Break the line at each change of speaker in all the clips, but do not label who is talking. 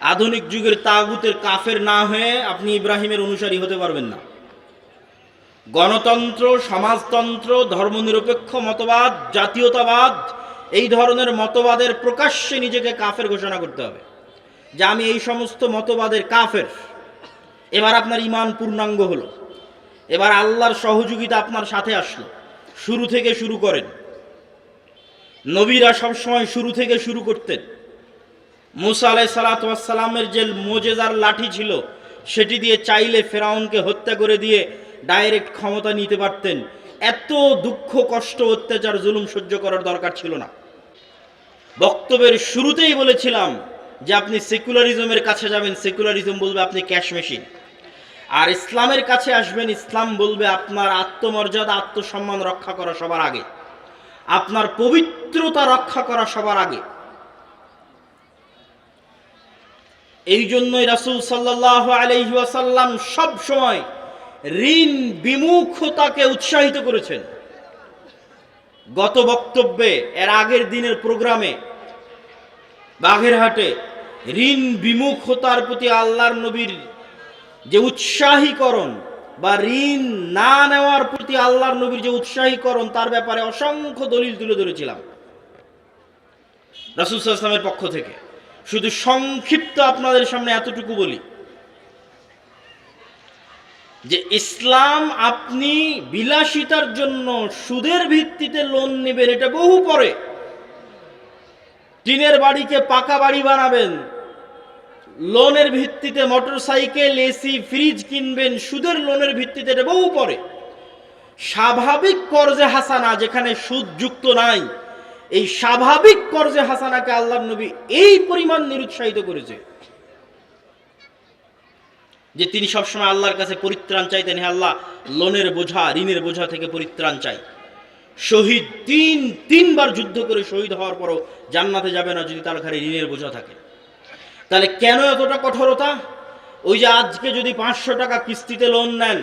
আধুনিক যুগের তাগুতের কাফের না হয়ে আপনি ইব্রাহিমের অনুসারী হতে পারবেন না। গণতন্ত্র, সমাজতন্ত্র, ধর্মনিরপেক্ষ মতবাদ, জাতীয়তাবাদ, এই ধরনের মতবাদের প্রকাশ্যে নিজেকে কাফের ঘোষণা করতে হবে যে আমি এই সমস্ত মতবাদের কাফের। এবার আপনার ইমান পূর্ণাঙ্গ হলো। এবার আল্লাহর সহযোগিতা আপনার সাথে আসলো। শুরু থেকে শুরু করেন। নবীরা সবসময় শুরু থেকে শুরু করতেন। মুসা আলাই সালাতামের যে মোজেজার লাঠি ছিল, সেটি দিয়ে চাইলে ফেরাউনকে হত্যা করে দিয়ে ডাইরেক্ট ক্ষমতা নিতে পারতেন। এত দুঃখ, কষ্ট, অত্যাচার, জুলুম সহ্য করার দরকার ছিল না। বক্তব্যের শুরুতেই বলেছিলাম যে আপনি সেকুলারিজমের কাছে যাবেন, সেকুলারিজম বলবে আপনি ক্যাশ মেশিন। আর ইসলামের কাছে আসবেন, ইসলাম বলবে আপনার আত্মমর্যাদা, আত্মসম্মান রক্ষা করা সবার আগে। আপনার পবিত্রতা রক্ষা করা সবার আগে। এই জন্যই রাসুল সাল্লাহ আলহিহাসাল্লাম সব সময় ঋণ বিমুখতাকে উৎসাহিত করেছেন। গত বক্তব্যে, এর আগের দিনের প্রোগ্রামে বাঘেরহাটে ঋণ বিমুখতার প্রতি আল্লাহর নবীর যে উৎসাহীকরণ বা ঋণ না নেওয়ার প্রতি আল্লাহর নবীর যে উৎসাহীকরণ, তার ব্যাপারে অসংখ্য দলিল তুলে ধরেছিলাম। রাসুল ইসলামের পক্ষ থেকে। শুধু সংক্ষিপ্ত আপনাদের সামনে এতটুকু বলি যে ইসলাম আপনি বিলাসিতার জন্য সুদের ভিত্তিতে লোন নেবেন, এটা বহু পরে। টিনের বাড়িকে পাকা বাড়ি বানাবেন লোনের ভিত্তিতে মোটর সাইকেল এসি ফ্রিজ কিনবেন, সুদের লোনের ভিত্তিতে এটা বহু পরে। স্বাভাবিক কর্জে হাসানা যেখানে সুদ যুক্ত নাই। এই স্বাভাবিক কর্জে হাসানাকে আল্লাহ নবী এই পরিমাণ নিরুৎসাহিত করেছে যে তিনি সবসময় আল্লাহর কাছে পরিত্রাণ চাইতেন। হে আল্লাহ, লোনের বোঝা, ঋণের বোঝা থেকে পরিত্রাণ চাই। শহীদ তিন, তিনবার যুদ্ধ করে শহীদ হওয়ার পরও জান্নাতে যাবে না যদি তার ঘরে ঋণের বোঝা থাকে। তাহলে কেন এতটা কঠোরতা? ওই যে আজকে যদি পাঁচশো টাকা কিস্তিতে লোন নেন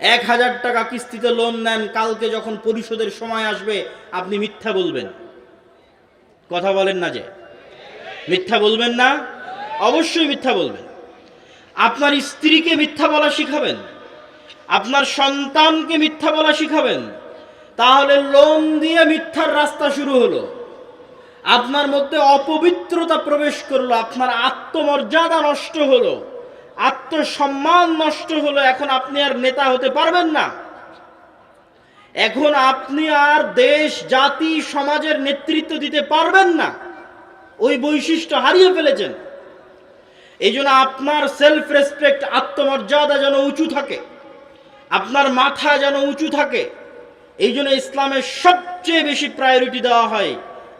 এক হাজার টাকা কিস্তিতে লোন নেন, কালকে যখন পরিশোধের সময় আসবে, আপনি মিথ্যা বলবেন। কথা বলেন না যে। মিথ্যা বলবেন না? অবশ্যই মিথ্যা বলবেন। আপনার স্ত্রীকে মিথ্যা বলা শিখাবেন। আপনার সন্তানকে মিথ্যা বলা শিখাবেন। তাহলে লোন দিয়ে মিথ্যার রাস্তা শুরু হলো। আপনার মধ্যে অপবিত্রতা প্রবেশ করল, আপনার আত্মমর্যাদা নষ্ট হলো। আত্মসম্মান নষ্ট হলো, এখন আপনি আর নেতা হতে পারবেন না। এখন আপনি আর দেশ, জাতি, সমাজের নেতৃত্ব দিতে পারবেন না। ওই বৈশিষ্ট্য হারিয়ে ফেলেছেন। এই জন্য আপনার সেলফ রেসপেক্ট আত্মমর্যাদা যেন উঁচু থাকে, আপনার মাথা যেন উঁচু থাকে এই জন্য ইসলামের সবচেয়ে বেশি প্রায়োরিটি দেওয়া হয়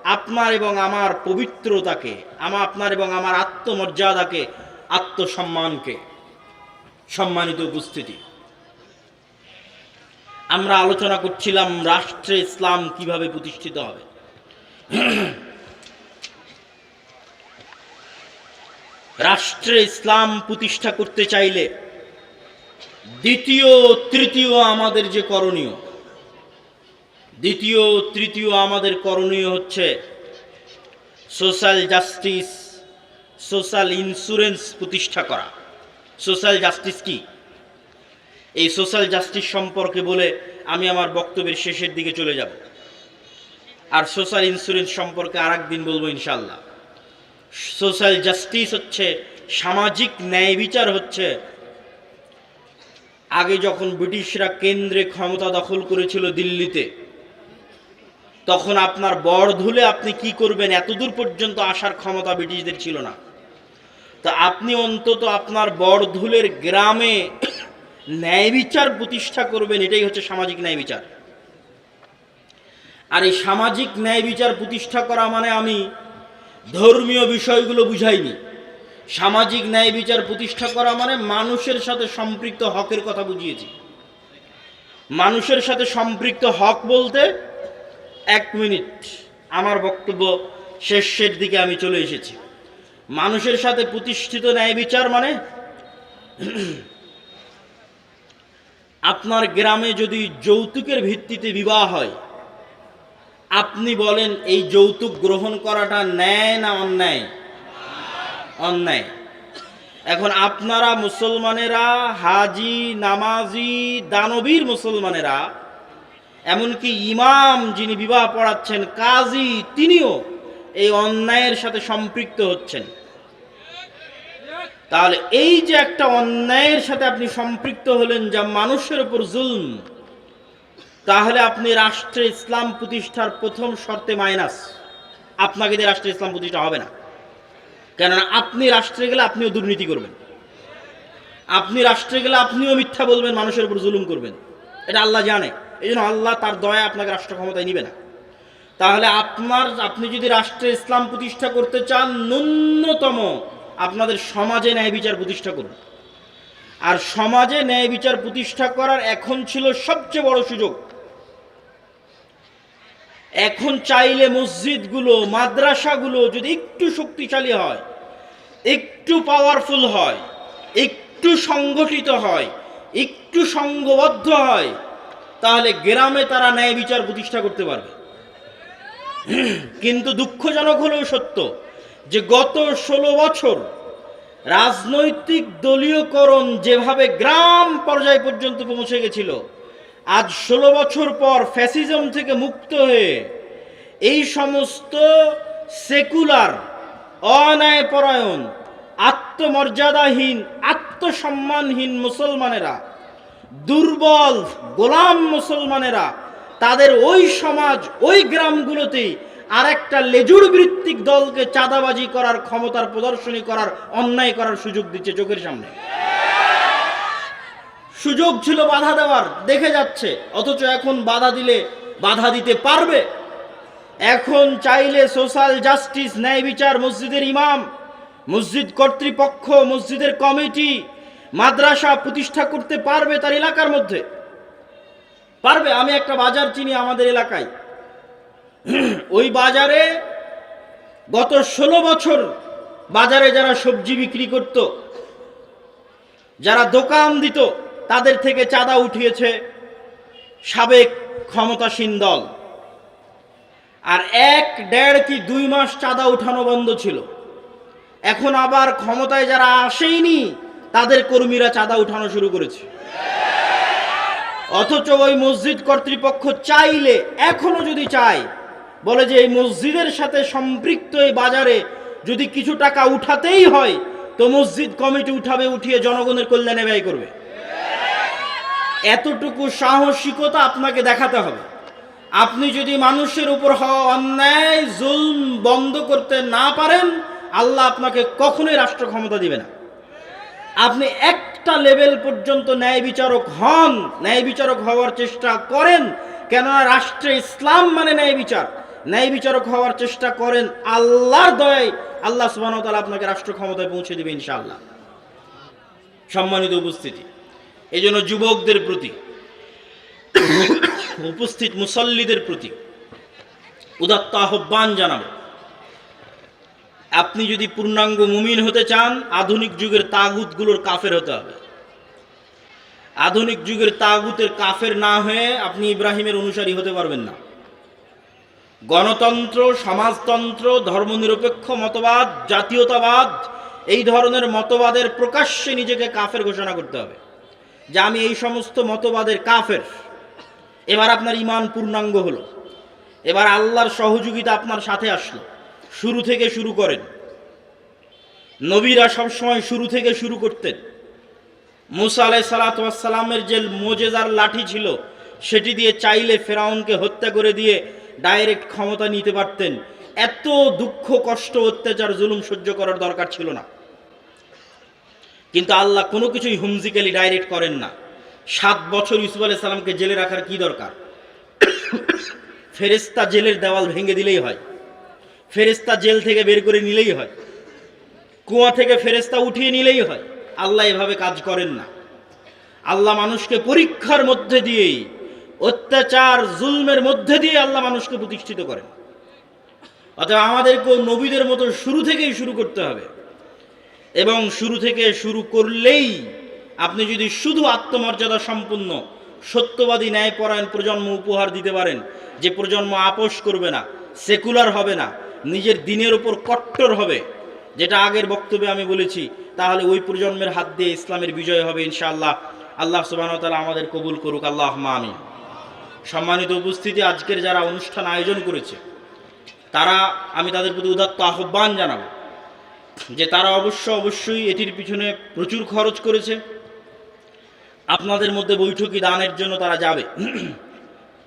আপনার এবং আমার পবিত্রতাকে আমার আপনার এবং আমার আত্মমর্যাদাকে আত্মসম্মানকে সম্মানিত উপস্থিতি। আমরা আলোচনা করছিলাম রাষ্ট্রে ইসলাম কীভাবে প্রতিষ্ঠিত হবে। রাষ্ট্রে ইসলাম প্রতিষ্ঠা করতে চাইলে দ্বিতীয়, তৃতীয় আমাদের যে করণীয়, দ্বিতীয়, তৃতীয় আমাদের করণীয় হচ্ছে সোশ্যাল জাস্টিস সোশ্যাল ইন্স্যুরেন্স প্রতিষ্ঠা করা। সোশ্যাল জাস্টিস কি? এই সোশ্যাল জাস্টিস সম্পর্কে বলে আমি আমার বক্তব্যের শেষের দিকে চলে যাব। আর সোশ্যাল ইন্স্যুরেন্স সম্পর্কে আর একদিন বলব ইনশাল্লাহ সোশ্যাল জাস্টিস হচ্ছে সামাজিক ন্যায় বিচার হচ্ছে। আগে যখন ব্রিটিশরা কেন্দ্রে ক্ষমতা দখল করেছিল দিল্লিতে, তখন আপনার বর ধুলে আপনি কি করবেন এতদূর পর্যন্ত আসার ক্ষমতা ব্রিটিশদের ছিল না। তা আপনি অন্তত আপনার বড়ধুলের গ্রামে ন্যায় বিচার প্রতিষ্ঠা করবেন, এটাই হচ্ছে সামাজিক ন্যায় বিচার। আর এই সামাজিক ন্যায় বিচার প্রতিষ্ঠা করা মানে আমি ধর্মীয় বিষয়গুলো বুঝাইনি। সামাজিক ন্যায় বিচার প্রতিষ্ঠা করা মানে মানুষের সাথে সম্পৃক্ত হকের কথা বুঝিয়েছি। মানুষের সাথে সম্পৃক্ত হক বলতে এক মিনিট, আমার বক্তব্য শেষের দিকে আমি চলে এসেছি। মানুষের সাথে প্রতিষ্ঠিত ন্যায় বিচার মানে আপনার গ্রামে যদি যৌতুকের ভিত্তিতে বিবাহ হয়, আপনি বলেন এই যৌতুক গ্রহণ করাটা ন্যায় না অন্যায়? অন্যায়। এখন আপনারা মুসলমানেরা, হাজি, নামাজি, দানবীর মুসলমানেরা, এমনকি ইমাম যিনি বিবাহ পড়াচ্ছেন, কাজী তিনিও এই অন্যায়ের সাথে সম্পৃক্ত হচ্ছেন। তাহলে এই যে একটা অন্যায়ের সাথে আপনি সম্পৃক্ত হলেন যা মানুষের উপর জুলম, তাহলে আপনি রাষ্ট্রে ইসলাম প্রতিষ্ঠার প্রথম শর্তে মাইনাস। আপনাকে দিয়ে রাষ্ট্রে ইসলাম প্রতিষ্ঠা হবে না। কেননা আপনি রাষ্ট্রে গেলে আপনিও দুর্নীতি করবেন। আপনি রাষ্ট্রে গেলে আপনিও মিথ্যা বলবেন, মানুষের উপর জুলুম করবেন। এটা আল্লাহ জানে। এই জন্য আল্লাহ তার দয়া আপনাকে রাষ্ট্র ক্ষমতায় নিবে না। তাহলে আপনার, আপনি যদি রাষ্ট্রে ইসলাম প্রতিষ্ঠা করতে চান, ন্যূনতম আপনাদের সমাজে ন্যায় বিচার প্রতিষ্ঠা করুন। আর সমাজে ন্যায় বিচার প্রতিষ্ঠা করার এখন ছিল সবচেয়ে বড় সুযোগ। এখন চাইলে মসজিদগুলো, মাদ্রাসাগুলো যদি একটু শক্তিশালী হয়, একটু পাওয়ারফুল হয়, একটু সংগঠিত হয়, একটু সংঘবদ্ধ হয়, তাহলে গ্রামে তারা ন্যায় বিচার প্রতিষ্ঠা করতে পারবে। কিন্তু দুঃখজনক হলেও সত্য যে গত ষোলো বছর রাজনৈতিক দলীয়করণ যেভাবে গ্রাম পর্যায় পর্যন্ত পৌঁছে গেছিল, আজ ষোলো বছর পর ফ্যাসিজম থেকে মুক্ত হয়ে এই সমস্ত সেকুলার, অন্যায়পরায়ণ, আত্মমর্যাদাহীন, আত্মসম্মানহীন মুসলমানেরা, দুর্বল, গোলাম মুসলমানেরা তাদের ওই সমাজ, ওই গ্রামগুলোতেই আর একটা লেজুর ভিত্তিক দলকে চাঁদাবাজি করার, ক্ষমতার প্রদর্শনী করার, অন্যায় করার সুযোগ দিচ্ছে চোখের সামনে। সুযোগ ছিল বাধা দেওয়ার, দেখে যাচ্ছে। অথচ এখন বাধা দিলে বাধা দিতে পারবে? এখন চাইলে সোশ্যাল জাস্টিস, ন্যায় বিচার, মসজিদের ইমাম, মসজিদ কর্তৃপক্ষ, মসজিদের কমিটি, মাদ্রাসা প্রতিষ্ঠা করতে পারবে তার এলাকার মধ্যে। পারবে? আমি একটা বাজার চিনি আমাদের এলাকায়। ওই বাজারে গত ষোলো বছর বাজারে যারা সবজি বিক্রি করত, যারা দোকান দিত, তাদের থেকে চাঁদা উঠিয়েছে সাবেক ক্ষমতাসীন দল। আর এক, দেড় কি দুই মাস চাঁদা উঠানো বন্ধ ছিল। এখন আবার ক্ষমতায় যারা আসেইনি, তাদের কর্মীরা চাঁদা উঠানো শুরু করেছে। অথচ ওই মসজিদ কর্তৃপক্ষ চাইলে, এখনও যদি চায়, বলে যে এই মসজিদের সাথে সম্পৃক্ত এই বাজারে যদি কিছু টাকা উঠাতেই হয়, তো মসজিদ কমিটি উঠাবে, উঠিয়ে জনগণের কল্যাণে ব্যয় করবে। এতটুকু সাহসিকতা আপনাকে দেখাতে হবে। আপনি যদি মানুষের উপর হওয়া অন্যায়, জুলম বন্ধ করতে না পারেন, আল্লাহ আপনাকে কখনোই রাষ্ট্র ক্ষমতা দিবে না। আপনি একটা লেভেল পর্যন্ত ন্যায় বিচারক হন, ন্যায় বিচারক হওয়ার চেষ্টা করেন, কেননা রাষ্ট্রে ইসলাম মানে ন্যায় বিচার। ন্যায় বিচারক হওয়ার চেষ্টা করেন আল্লাহর দয়ায়, আল্লাহ সুবাহ তালা আপনাকে রাষ্ট্র ক্ষমতায় পৌঁছে দেবে ইনশাআল্লাহ। সম্মানিত উপস্থিতি এই জন্য যুবকদের প্রতি, উপস্থিত মুসল্লিদের প্রতি উদাত্ত আহ্বান জানাব। আপনি যদি পূর্ণাঙ্গ মুমিন হতে চান, আধুনিক যুগের তাগুতগুলোর কাফের হতে হবে। আধুনিক যুগের তাগুতের কাফের না হয়ে আপনি ইব্রাহিমের অনুসারী হতে পারবেন না। গণতন্ত্র, সমাজতন্ত্র, ধর্মনিরপেক্ষ মতবাদ, জাতীয়তাবাদ, এই ধরনের মতবাদের প্রকাশ্যে নিজেকে কাফের ঘোষণা করতে হবে যে আমি এই সমস্ত মতবাদের কাফের। এবার আপনার ইমান পূর্ণাঙ্গ হলো। এবার আল্লাহর সহযোগিতা আপনার সাথে আসলো। শুরু থেকে শুরু করেন। নবীরা সবসময় শুরু থেকে শুরু করতেন। মুসা আলাই সালাতামের যে মোজেজার লাঠি ছিল, সেটি দিয়ে চাইলে ফেরাউনকে হত্যা করে দিয়ে ডাইরেক্ট ক্ষমতা নিতে পারতেন। এত দুঃখ, কষ্ট, অত্যাচার, জুলুম সহ্য করার দরকার ছিল না। কিন্তু আল্লাহ কোনো কিছুই হুমজিক্যালি ডাইরেক্ট করেন না। সাত বছর ইউসুফ আলাই সালামকে জেলে রাখার কি দরকার? ফেরেস্তা জেলের দেওয়াল ভেঙে দিলেই হয়। ফেরেস্তা জেল থেকে বের করে নিলেই হয়। কুয়া থেকে ফেরেস্তা উঠিয়ে নিলেই হয়। আল্লাহ এভাবে কাজ করেন না। আল্লাহ মানুষকে পরীক্ষার মধ্যে দিয়েই, অত্যাচার, জুলমের মধ্যে দিয়ে আল্লাহ মানুষকে প্রতিষ্ঠিত করেন। অতএব আমাদেরকেও নবীদের মতো শুরু থেকেই শুরু করতে হবে। এবং শুরু থেকে শুরু করলেই আপনি যদি শুধু আত্মমর্যাদা সম্পূর্ণ সত্যবাদী, ন্যায়পরায়ণ প্রজন্ম উপহার দিতে পারেন, যে প্রজন্ম আপোষ করবে না, সেকুলার হবে না নিজের দিনের উপর কট্টর হবে, যেটা আগের বক্তব্যে আমি বলেছি। তাহলে ওই প্রজন্মের হাত দিয়ে ইসলামের বিজয় হবে ইনশাআল্লাহ। আল্লাহ সুবাহ তালা আমাদের কবুল করুক আল্লাহ আমিন। সম্মানিত উপস্থিতি, আজকের যারা অনুষ্ঠান আয়োজন করেছে, তারা, আমি তাদের প্রতি উদাত্ত আহ্বান জানাব যে তারা অবশ্য অবশ্যই এটির পিছনে প্রচুর খরচ করেছে। আপনাদের মধ্যে বৈঠকি দানের জন্য তারা যাবে।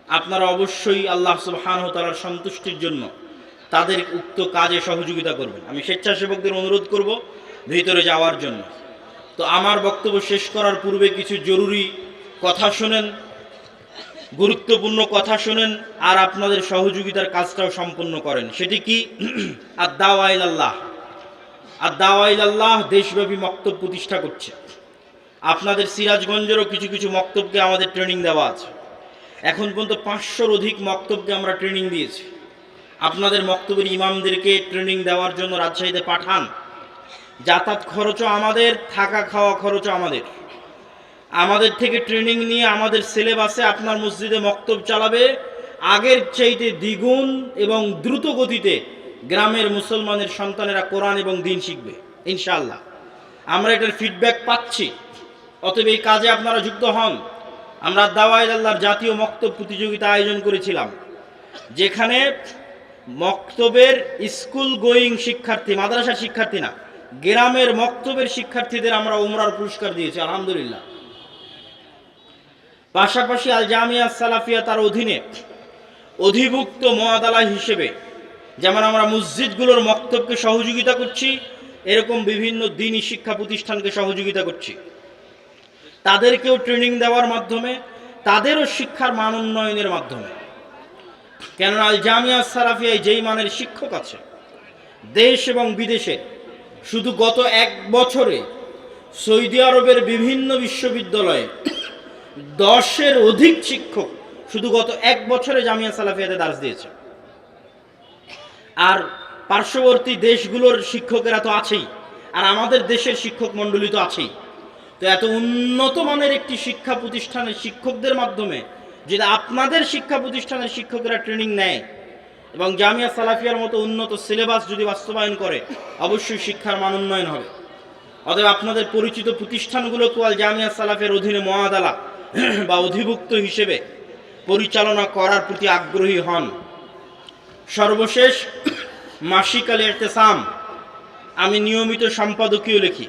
আপনারা অবশ্যই আল্লাহ সুবহান তালার সন্তুষ্টির জন্য তাদের উক্ত কাজে সহযোগিতা করবেন। আমি স্বেচ্ছাসেবকদের অনুরোধ করব ভিতরে যাওয়ার জন্য। তো আমার বক্তব্য শেষ করার পূর্বে কিছু জরুরি কথা শোনেন, গুরুত্বপূর্ণ কথা শোনেন, আর আপনাদের সহযোগিতার কাজটাও সম্পন্ন করেন। সেটি কি? আর দাওয়াইল আল্লাহ আর দাওয়াইল আল্লাহ দেশব্যাপী মক্তব প্রতিষ্ঠা করছে। আপনাদের সিরাজগঞ্জেরও কিছু কিছু মক্তবকে আমাদের ট্রেনিং দেওয়া আছে। এখন পর্যন্ত পাঁচশোর অধিক মক্তবকে আমরা ট্রেনিং দিয়েছি। আপনাদের মক্তবের ইমামদেরকে ট্রেনিং দেওয়ার জন্য রাজশাহীতে পাঠান। যাতায়াত খরচও আমাদের, থাকা খাওয়া খরচও আমাদের। আমাদের থেকে ট্রেনিং নিয়ে আমাদের সিলেবাসে আপনার মসজিদে মক্তব চালাবে। আগের চাইতে দ্বিগুণ এবং দ্রুত গতিতে গ্রামের মুসলমানের সন্তানেরা কোরআন এবং দিন শিখবে ইনশাল্লাহ আমরা এটার ফিডব্যাক পাচ্ছি। অতএব এই কাজে আপনারা যুক্ত হন। আমরা দাওয়াইল আল্লাহর জাতীয় মক্তব প্রতিযোগিতা আয়োজন করেছিলাম, যেখানে মক্তবের স্কুল গোয়িং শিক্ষার্থী, মাদ্রাসার শিক্ষার্থী না, গ্রামের মক্তবের শিক্ষার্থীদের আমরা উমরার পুরস্কার দিয়েছি, আলহামদুলিল্লাহ। পাশাপাশি আল জামিয়া সালাফিয়া তার অধীনে অধিভুক্ত মোয়াদালা হিসেবে যেমন আমরা মসজিদগুলোর মক্তবকে সহযোগিতা করছি, এরকম বিভিন্ন দিনই শিক্ষা প্রতিষ্ঠানকে সহযোগিতা করছি। তাদেরকেও ট্রেনিং দেওয়ার মাধ্যমে, তাদেরও শিক্ষার মান উন্নয়নের মাধ্যমে। কেননা আল জামিয়া সালাফিয়ায় যেই মানের শিক্ষক আছে। দেশ এবং বিদেশে শুধু গত এক বছরে সৌদি আরবের বিভিন্ন বিশ্ববিদ্যালয়ে দশের অধিক শিক্ষক শুধু গত এক বছরে জামিয়া সালাফিয়াতে দাস দিয়েছে। আর পার্শ্ববর্তী দেশগুলোর শিক্ষকেরা তো আছেই, আর আমাদের দেশের শিক্ষক মণ্ডলী তো আছেই। তো এত উন্নত মানের একটি শিক্ষা প্রতিষ্ঠানের শিক্ষকদের মাধ্যমে যদি আপনাদের শিক্ষা প্রতিষ্ঠানের শিক্ষকেরা ট্রেনিং নেয় এবং জামিয়া সালাফিয়ার মতো উন্নত সিলেবাস যদি বাস্তবায়ন করে, অবশ্যই শিক্ষার মান উন্নয়ন হবে। অতএব আপনাদের পরিচিত প্রতিষ্ঠানগুলোকে আল জামিয়া সালাফের অধীনে মহাদালা বা অধিভুক্ত হিসেবে পরিচালনা করার প্রতি আগ্রহী হন। সর্বশেষ মাসিক আল এতেসাম আমি নিয়মিত সম্পাদকীয় লিখি।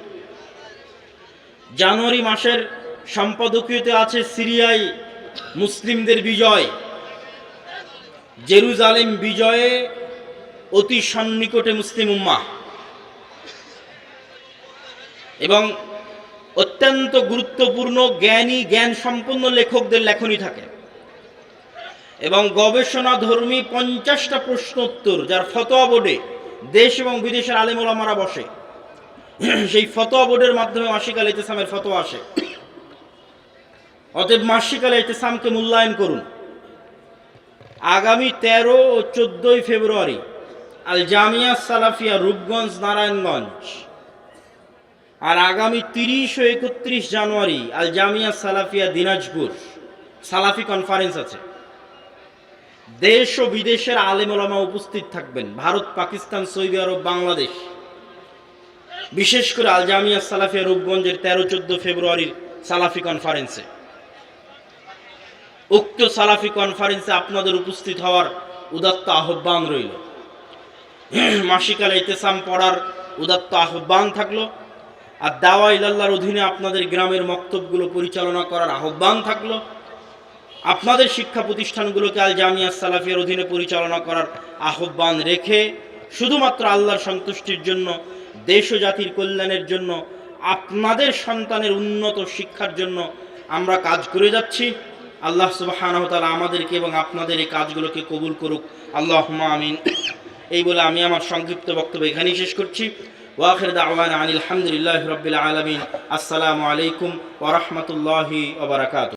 জানুয়ারি মাসের সম্পাদকীয়তে আছে সিরিয়ায় মুসলিমদের বিজয়। জেরুজালেম বিজয়ে অতি সন্নিকটে মুসলিম উম্মাহ। এবং অত্যন্ত গুরুত্বপূর্ণ, জ্ঞানী জ্ঞান সম্পন্ন লেখকদের লেখনী থাকে। এবং গবেষণা ধর্মী পঞ্চাশটা প্রশ্ন উত্তর যার ফতোয়া বোর্ডে দেশ এবং বিদেশের আলেমুলামারা বসে। সেই ফতোয়া বোর্ডের মাধ্যমে মাসিক আল ইতেসামের ফতোয়া আসে। অতএব মাসিকালে ইতেসামকে মূল্যায়ন করুন। আগামী তেরো ও চোদ্দই ফেব্রুয়ারি আল জামিয়া সালাফিয়া রূপগঞ্জ নারায়ণগঞ্জ। আর আগামী তিরিশ ও একত্রিশ জানুয়ারি আল জামিয়া সালাফিয়া দিনাজপুর সালাফি কনফারেন্স আছে। দেশ ও বিদেশের আলেমলামা উপস্থিত থাকবেন। ভারত, পাকিস্তান, সৌদি আরব, বাংলাদেশ। বিশেষ করে আল জামিয়া সালাফিয়া রূপগঞ্জের তেরো চোদ্দ ফেব্রুয়ারির সালাফি কনফারেন্সে। উক্ত সালাফি কনফারেন্সে আপনাদের উপস্থিত হওয়ার উদাত্ত আহ্বান রইল। মাসিকাল ইতেসাম পড়ার উদাত্ত আহ্বান থাকল। আর দাওয়া ইলাল্লাহর অধীনে আপনাদের গ্রামের মক্তবগুলো পরিচালনা করার আহ্বান থাকল। আপনাদের শিক্ষা প্রতিষ্ঠানগুলোকে আল জামিয়া সালাফিয়ার অধীনে পরিচালনা করার আহ্বান রেখে শুধুমাত্র আল্লাহর সন্তুষ্টির জন্য, দেশ জাতির কল্যাণের জন্য, আপনাদের সন্তানের উন্নত শিক্ষার জন্য আমরা কাজ করে যাচ্ছি। আল্লাহ তালা আমাদেরকে এবং আপনাদের এই কাজগুলোকে কবুল করুক। আল্লাহ আমিন। এই বলে আমি আমার সংক্ষিপ্ত বক্তব্য এখানেই শেষ করছি। ওয়াখির দাওয়ান আনিল আলহামদুলিল্লাহ রবিল আলমিন। আসসালামু আলাইকুম ওরহমতুল্লাহি ওবরাকাত